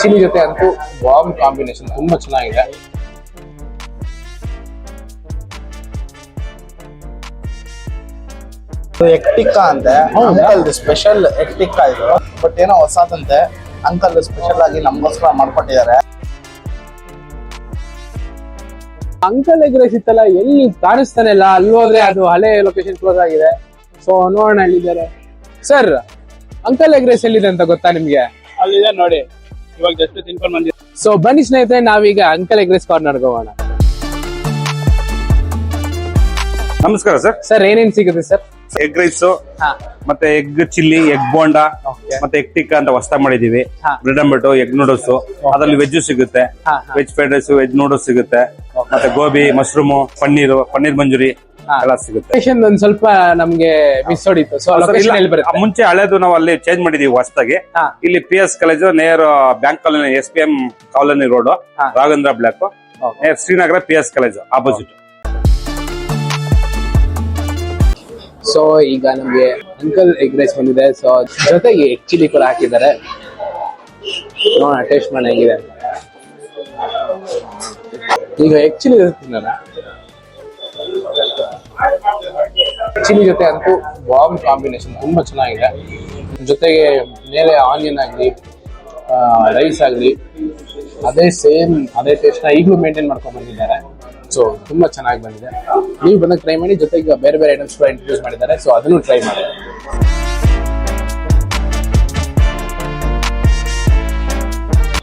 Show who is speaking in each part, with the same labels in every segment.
Speaker 1: Chilli ಜೊತೆ ಅಂತೂ bomb combination ತುಂಬಾ ಚೆನ್ನಾಗಿದೆ.
Speaker 2: ಎಕ್ಟಿಕ್ಕಾ ಅಂತೆ.
Speaker 1: ಹೌದಾ?
Speaker 2: ಅಂಕಲ್ ಸ್ಪೆಷಲ್ ಎಕ್ಟಿಕ್ಕಾ ಇದು. ಬಟ್ ಏನೋ ಹೊಸದಂತೆ ಅಂಕಲ್ ಸ್ಪೆಷಲ್ ಆಗಿ ನಮಗೋಸ್ಕರ ಮಾಡ್ಕೊಟ್ಟಿದ್ದಾರೆ.
Speaker 1: ಅಂಕಲ್ ಎಗ್ ರೈಸ್ ಇತ್ತಲ್ಲ ಎಲ್ಲಿ ಕಾಣಿಸ್ತಾನೆ ಅಲ್ಲ ಅಲ್ಲಿ ಹೋದ್ರೆ ಅದು ಹಳೆ ಲೊಕೇಶನ್ ಕ್ಲೋಸ್ ಆಗಿದೆ. ಸೊ ನೋಡೋಣ ಅಲ್ಲಿದ್ದಾರೆ ಸರ್ ಅಂಕಲ್ ಎಗ್ ರೈಸ್ ಎಲ್ಲಿದೆ ಅಂತ ಗೊತ್ತಾ ನಿಮ್ಗೆ?
Speaker 3: ಅಲ್ಲಿದೆ ನೋಡಿ. ಇವಾಗ ಜಸ್ಟ್ ತಿನ್ಕೊಂಡು ಬಂದಿದ್ದೆ.
Speaker 1: ಸೊ ಬನ್ನಿ ಸ್ನೇಹಿತರೆ ನಾವೀಗ ಅಂಕಲ್ ಎಗ್ರೆಸ್ ಕಾರ್ನರ್ ಹೋಗೋಣ.
Speaker 4: ನಮಸ್ಕಾರ ಸರ್.
Speaker 1: ಸರ್ ಏನೇನ್ ಸಿಗುತ್ತೆ ಸರ್?
Speaker 4: ಎಗ್ ರೈಸ್
Speaker 1: ಹಾ.
Speaker 4: ಮತ್ತೆ ಎಗ್ ಚಿಲ್ಲಿ ಎಗ್ ಬೋಂಡಾ. ಮತ್ತೆ ಎಗ್ ಟಿಕ್ಕ ಅಂತ ಹೊಸ ಮಾಡಿದೀವಿ. ಬ್ರೆಡ್ ಅಂಬಟು ಎಗ್ ನೂಡಲ್ಸ್ ಅದ್ರಲ್ಲಿ ವೆಜ್ ಸಿಗುತ್ತೆ. Veg fried rice veg noodles ಸಿಗುತ್ತೆ. ಮತ್ತೆ ಗೋಬಿ ಮಶ್ರೂಮ್ ಪನ್ನೀರು ಪನ್ನೀರ್ ಮಂಜೂರಿ. ಎಲ್ಲ ಸಿಗುತ್ತೆ.
Speaker 1: ಒಂದ್ ಸ್ವಲ್ಪ ನಮ್ಗೆ ಮಿಸ್ ಹೊಡಿತು. ಸೊ
Speaker 4: ಮುಂಚೆ ಹಳೆದು ನಾವು ಅಲ್ಲಿ ಚೇಂಜ್ ಮಾಡಿದೀವಿ ಹೊಸದಾಗಿ. ಇಲ್ಲಿ P S college near bank colony S P M colony road. Raghavendra block. Near Srinagar P S college opposite
Speaker 1: so ಈಗ ನಮ್ಗೆ ಅಂಕಲ್ ಎಗ್ ರೈಸ್ ಬಂದಿದೆ. ಸೊ ಜೊತೆಗೆ ಎಗ್ ಚಿಲ್ಲಿ ಕೂಡ ಹಾಕಿದ್ದಾರೆ. ನೋಡೋಣ ಟೇಸ್ಟ್ ಮಾಡಿ ಹೇಗಿದೆ ಈಗ ಎಗ್ ಚಿಲ್ಲಿ ತಿನ್ನೋಣ. ಚಿಲ್ಲಿ ಜೊತೆ ಅಂತೂ ಬಾಂಬ್ ಕಾಂಬಿನೇಷನ್ ತುಂಬ ಚೆನ್ನಾಗಿದೆ. ಜೊತೆಗೆ ಮೇಲೆ ಆನಿಯನ್ ಆಗಲಿ ರೈಸ್ ಆಗಲಿ, ಅದೇ ಸೇಮ್, ಅದೇ ಟೇಸ್ಟ್ನ ಈಗಲೂ ಮೇಂಟೈನ್ ಮಾಡ್ಕೊಂಡು ಬಂದಿದ್ದಾರೆ. ಸೊ ತುಂಬ ಚೆನ್ನಾಗಿ ಬಂದಿದೆ. ನೀವು ಬಂದಾಗ ಟ್ರೈ ಮಾಡಿ, ಜೊತೆಗೆ ಬೇರೆ ಬೇರೆ ಐಟಮ್ಸ್ ಕೂಡ ಇಂಟ್ರೊಡ್ಯೂಸ್ ಮಾಡಿದ್ದಾರೆ. ಸೊ ಅದನ್ನು ಟ್ರೈ ಮಾಡಿ.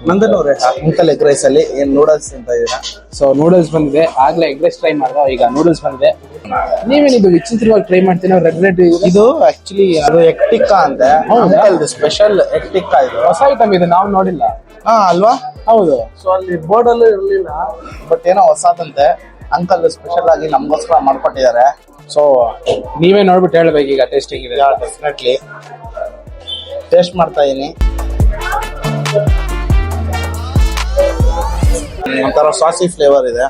Speaker 2: ನಂದನ್ ಅವ್ರೆ. ಅಂಕಲ್ ಎಗ್ ರೈಸ್ ಅಲ್ಲಿ ಏನ್ ನೂಡಲ್ಸ್ ಅಂತ ಇದೀರಾ
Speaker 1: ಸೊ ನೂಡಲ್ಸ್ ಬಂದಿದೆ. ಆಗ್ಲೇ ಎಗ್ ರೈಸ್ ಟ್ರೈ ಮಾಡ್ದ. ಈಗ ನೂಡಲ್ಸ್ ಬಂದಿದೆ. ನೀವೇನಿದು ವಿಚಿತ್ರವಾಗಿ ಟ್ರೈ ಮಾಡ್ತೀನಿ ರೆಗ್ಯುಲೇಟ್
Speaker 2: ಇದು? ಆಕ್ಚುಲಿ ಅದು ಎಕ್ಟಿಕ್ಕ ಅಂತ? ಅಂಕಲ್ ಸ್ಪೆಷಲ್ ಎಕ್ಟಿಕ್ಕಾ ಇದು.
Speaker 1: ಹೊಸ ಐಟಮ್ ಇದು ನಾವು ನೋಡಿಲ್ಲ.
Speaker 2: ಹಾ ಅಲ್ವಾ?
Speaker 1: ಹೌದು.
Speaker 2: ಸೊ ಅಲ್ಲಿ ಬೋರ್ಡ್ ಅಲ್ಲೂ ಇರ್ಲಿಲ್ಲ ಬಟ್ ಏನೋ ಹೊಸದಂತೆ ಅಂಕಲ್ ಸ್ಪೆಷಲ್ ಆಗಿ ನಮ್ಗೋಸ್ಕರ ಮಾಡ್ಕೊಟ್ಟಿದ್ದಾರೆ.
Speaker 1: ಸೊ ನೀವೇ ನೋಡ್ಬಿಟ್ಟು ಹೇಳ್ಬೇಕು ಈಗ ಟೇಸ್ಟಿಂಗ್ ಇದೆ
Speaker 2: ಡೆಫಿನೆಟ್ಲಿ ಟೇಸ್ಟ್ ಮಾಡ್ತಾ ಇದೀನಿ. ಒಂಥರ ಸಾಸಿ ಫ್ಲೇವರ್ ಇದೆ.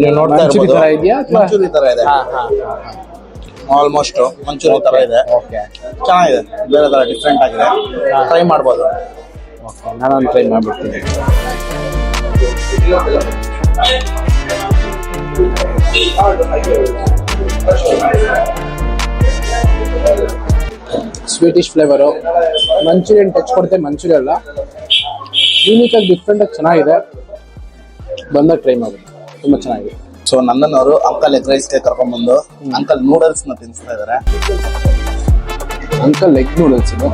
Speaker 2: ನೀವು ನೋಡ್ತಾ
Speaker 1: ಮಂಚೂರಿ
Speaker 2: ಇರ್ಬೋದು
Speaker 1: ತರ ಇದೆಯಾ ಅಥವಾ-
Speaker 2: ಮಂಚೂರಿ ತರ ಇದೆ.
Speaker 1: ಹಾ ಹಾ
Speaker 2: ಆಲ್ಮೋಸ್ಟ್ ಮಂಚೂರಿ ತರ ಇದೆ.
Speaker 1: ಓಕೆ
Speaker 2: ಚೆನ್ನಾಗಿದೆ. ಬೇರೆ ತರ ಡಿಫ್ರೆಂಟ್ ಆಗಿದೆ. ಟ್ರೈ ಮಾಡ್ಬೋದು.
Speaker 1: ಓಕೆ ನಾನೊಂದು ಟ್ರೈ ಮಾಡ್ಬಿಡ್ತೀನಿ. ಸ್ವೀಟಿಶ್ ಫ್ಲೇವರು ಮಂಚೂರಿಯನ್ ಟಚ್ ಕೊಡುತ್ತೆ ಮಂಚೂರಿ ಅಲ್ಲ. ಯೂನಿಕ್ ಡಿಫ್ರೆಂಟಾಗಿ ಡಿಫ್ರೆಂಟ್ ಆಗಿ ಚೆನ್ನಾಗಿದೆ. ಬಂದಾಗ ಟ್ರೈ ಮಾಡಿ ತುಂಬಾ ಚೆನ್ನಾಗಿದೆ.
Speaker 2: ಸೊ ನಂದನ್ ಅವರು ಅಂಕಲ್ ಎಗ್ ರೈಸ್ಗೆ ಕರ್ಕೊಂಡ್ಬಂದು ಅಂಕಲ್ ನೂಡಲ್ಸ್ನ ತಿನ್ಸ್ತಾ ಇದಾರೆ.
Speaker 1: ಅಂಕಲ್ ಎಗ್ ನೂಡಲ್ಸ್ ಇದು?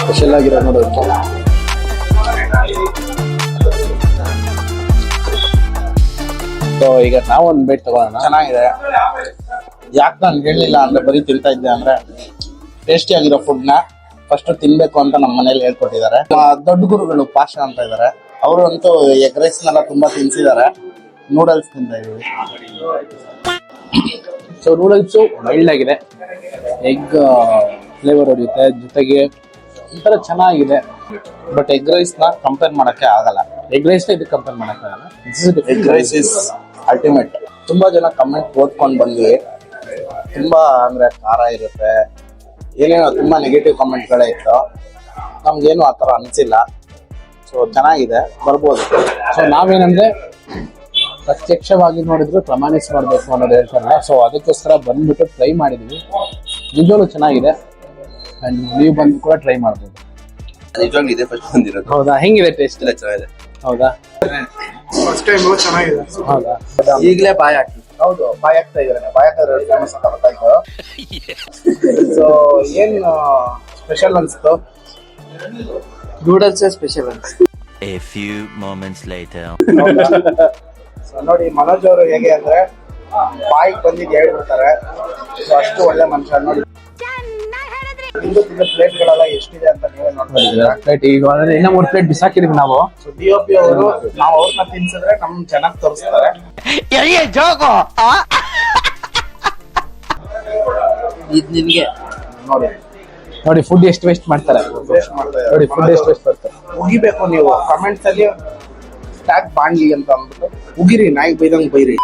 Speaker 1: ಸ್ಪೆಷಲ್ ಆಗಿರೋ ನೂಡಲ್ಸ್ ಸೊ ಈಗ ನಾವೊಂದು ಬೇಟ್ ತಗೋಣ
Speaker 2: ಚೆನ್ನಾಗಿದೆ. ಯಾಕೆ ನಾನು ಹೇಳಲಿಲ್ಲ ಅಂದ್ರೆ ಬರೀ ತಿಂತಾ ಇದ್ದೆ ಅಂದ್ರೆ ಟೇಸ್ಟಿ ಆಗಿರೋ ಫುಡ್ನ ಫಸ್ಟ್ ತಿನ್ಬೇಕು ಅಂತ ನಮ್ಮ ಮನೇಲಿ ಹೇಳ್ಕೊಟ್ಟಿದ್ದಾರೆ. ದೊಡ್ಡ ಗುರುಗಳು ಪಾಷ ಅಂತ ಇದ್ದಾರೆ ಅವರು ಅಂತೂ ಎಗ್ ರೈಸ್ ನೆಲ್ಲ ತುಂಬಾ ತಿನ್ಸಿದ್ದಾರೆ ನೂಡಲ್ಸ್ ತಿಂತಾ ಇದೀವಿ
Speaker 1: ಸೊ ನೂಡಲ್ಸು ಮೈಲ್ಡ್ ಆಗಿದೆ. ಎಗ್ ಫ್ಲೇವರ್ ಹೊಡೆಯುತ್ತೆ. ಜೊತೆಗೆ ಒಂಥರ ಚೆನ್ನಾಗಿದೆ.
Speaker 2: ಬಟ್ ಎಗ್ ರೈಸ್ನ ಕಂಪೇರ್ ಮಾಡಕ್ಕೆ ಆಗಲ್ಲ.
Speaker 1: ಎಗ್ ರೈಸ್ನ ಇದಕ್ಕೆ ಕಂಪೇರ್ ಮಾಡೋಕ್ಕಾಗಲ್ಲ
Speaker 2: ಎಗ್ ರೈಸ್ ಇಸ್ ಅಲ್ಟಿಮೇಟ್ ತುಂಬಾ ಜನ ಕಮೆಂಟ್ ಓದ್ಕೊಂಡು ಬಂದ್ವಿ. ತುಂಬಾ ಅಂದ್ರೆ ಖಾರ ಇರುತ್ತೆ. ಏನೇನೋ ತುಂಬಾ ನೆಗೆಟಿವ್ ಕಮೆಂಟ್ಗಳೇ ಇತ್ತು. ನಮ್ಗೇನು ಆ ಥರ ಅನಿಸಿಲ್ಲ. ಸೊ ಚೆನ್ನಾಗಿದೆ ಬರ್ಬೋದು.
Speaker 1: ಸೊ ನಾವೇನಂದ್ರೆ ಪ್ರತ್ಯಕ್ಷವಾಗಿ ನೋಡಿದ್ರು ಪ್ರಮಾಣಿಸಿ ಮಾಡಬೇಕು ಅನ್ನೋದು ಹೇಳ್ತಾರಲ್ಲ ಸೊ ಅದಕ್ಕೋಸ್ಕರ ಬಂದ್ಬಿಟ್ಟು ಟ್ರೈ ಮಾಡಿದೀವಿ. ನಿಜವಾಗ್ಲೂ ಚೆನ್ನಾಗಿದೆ ಅಂಡ್ ನೀವು ಬಂದು ಕೂಡ ಟ್ರೈ ಮಾಡ್ಬೋದು.
Speaker 5: ನಿಜವಾಗ್ಲೂ ಇದೆ ಫಸ್ಟ್ ಬಂದಿರೋದು.
Speaker 1: ಹೌದಾ? ಹೆಂಗಿದೆ ಟೇಸ್ಟ್
Speaker 5: ಎಲ್ಲ ಚೆನ್ನಾಗಿದೆ.
Speaker 1: ಹೌದಾ?
Speaker 3: ಫಸ್ಟ್ ಟೈಮ್ ಚೆನ್ನಾಗಿದೆ.
Speaker 1: ಹೌದಾ?
Speaker 5: ಈಗಲೇ ಬಾಯ್ ಹಾಕಿ
Speaker 2: ಹೌದು ಬಾಯ್ ಆಗ್ತಾ ಇದ್ದಾರೆ ಬಾಯ್ ಆಗ್ತಾ ಇದ್ದಾರೆ ಫೇಮಸ್ ಅಂತ ಗೊತ್ತಾಯ್ತು. ಸೊ ಏನ್ ಸ್ಪೆಷಲ್ ಅನ್ಸ್ತು?
Speaker 5: ನೂಡಲ್ಸ್ ಸ್ಪೆಷಲ್ ಅಂತ
Speaker 6: a few moments later
Speaker 2: so ನೋಡಿ ಮನೋಜ್ ಅವರು ಹೇಗೆ ಅಂದ್ರೆ ಬಾಯಿಗೆ ಬಂದಿದ್ದು ಹೇಳ್ಬಿಡ್ತಾರೆ ಸೊ ಅಷ್ಟು ಒಳ್ಳೆ ಮನುಷ್ಯ ನೋಡಿ. ತಿಂದು ತಿಂದ ಪ್ಲೇಟ್ಗಳೆಲ್ಲ ಎಷ್ಟಿದೆ ಅಂತ ನೀವೇ ನೋಡ್ತಾ
Speaker 1: ಪ್ಲೇಟ್ ಈಗ ಇನ್ನ ಮೂರು ಪ್ಲೇಟ್ ಬಿಸಾಕಿದೀವಿ ನಾವು.
Speaker 2: ಸೊ ಡಿ ಒ ಪಿ ಅವರು ನಾವು ಅವ್ರನ್ನ ತಿನ್ಸಿದ್ರೆ ನಮ್ ಚೆನ್ನಾಗಿ ತೋರಿಸ್ತಾರೆ.
Speaker 5: ಇದ್ ನಿನ್ಗೆ
Speaker 2: ನೋಡಿ.
Speaker 1: ನೋಡಿ ಫುಡ್ ಎಷ್ಟು ವೇಸ್ಟ್ ಮಾಡ್ತಾರೆ.
Speaker 2: ವೇಸ್ಟ್ ಮಾಡ್ತಾ
Speaker 1: ನೋಡಿ ಫುಡ್
Speaker 2: ಇದ್ದಾರೆ
Speaker 1: ಎಷ್ಟು ವೇಸ್ಟ್
Speaker 2: ಉಗಿಬೇಕು ನೀವು. ಕಮೆಂಟ್ಸ್ ಅಲ್ಲಿ ಟ್ಯಾಗ್ ಬಾಂಡ್ಲಿ ಅಂತ ಅಂದ್ಬಿಟ್ಟು ಉಗಿರಿ ನಾಯಿ ಬೈದಂಗ್ ಬೈರಿ.